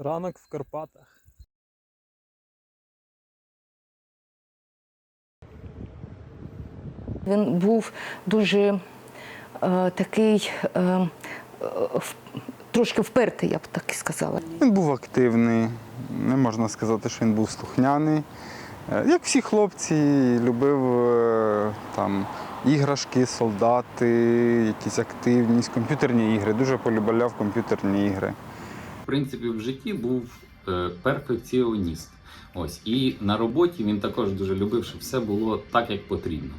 Ранок в Карпатах. Він був дуже е, такий е, е, в- трошки впертий, я б так і сказала. Він був активний, не можна сказати, що він був слухняний. Е, Як всі хлопці, любив е, там іграшки, солдати, якісь активність, комп'ютерні ігри. Дуже полюбляв комп'ютерні ігри. Принципі, в житті був е, перфекціоніст. Ось і на роботі він також дуже любив, щоб все було так, як потрібно.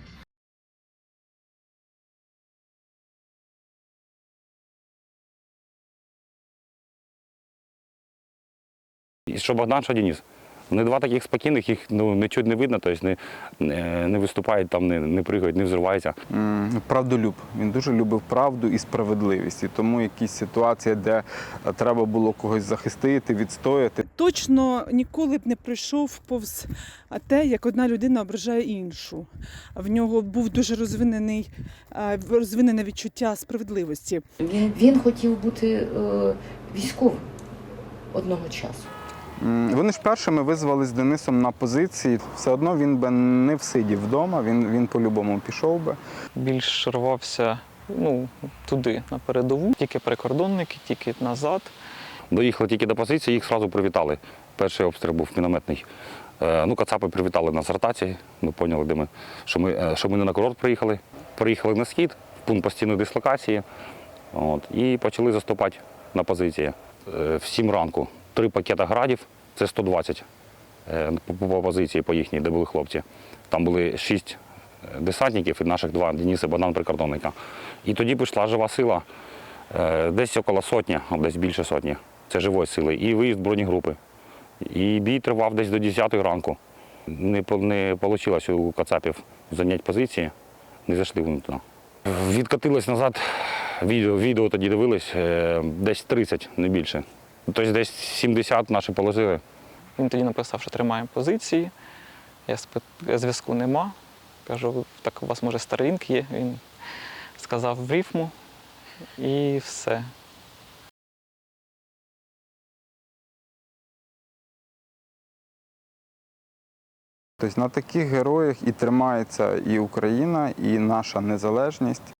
І що Богдан, що Денис. Вони два таких спокійних, їх ну, нічого не видно, тобто не, не, не виступають, там, не, не пригають, не взриваються. Правдолюб. Він дуже любив правду і справедливість. І тому якісь ситуації, де е, треба було когось захистити, відстояти, точно ніколи б не пройшов повз те, як одна людина ображає іншу. В нього був дуже розвинений, е, розвинене відчуття справедливості. Він, він хотів бути е, військовим одного часу. Вони ж першими визвали з Денисом на позиції. Все одно він би не всидів вдома, він, він по-любому пішов би. Більш рвався ну, туди, на передову. Тільки прикордонники, тільки назад. Доїхали тільки до позиції, їх одразу привітали. Перший обстріл був мінометний. Е, Ну, Кацапи привітали нас з ротації. Ми поняли, де ми, що, ми, е, що ми не на курорт приїхали. Приїхали на схід, в пункт постійної дислокації. От, і почали заступати на позиції. Е, В 7 ранку три пакета градів, це 120 е, по, по позиції по їхній, де були хлопці. Там були шість е, десантників і наших два Дениса Богдан прикордонника. І тоді пішла жива сила, е, десь около сотні, десь більше сотні. Це живої сили. І виїзд бронегрупи. І бій тривав десь до 10 ранку. Не, не вийшло у Кацапів зайняти позиції, не зайшли вони туди. Відкатилось назад, відео, відео тоді дивились, десь 30, не більше. Тобто десь 70 наші положили. Він тоді написав, що тримаємо позиції. Я спит- зв'язку нема. Кажу, так у вас може Starlink є. Він сказав в рифму і все. Тобто на таких героях і тримається і Україна, і наша незалежність.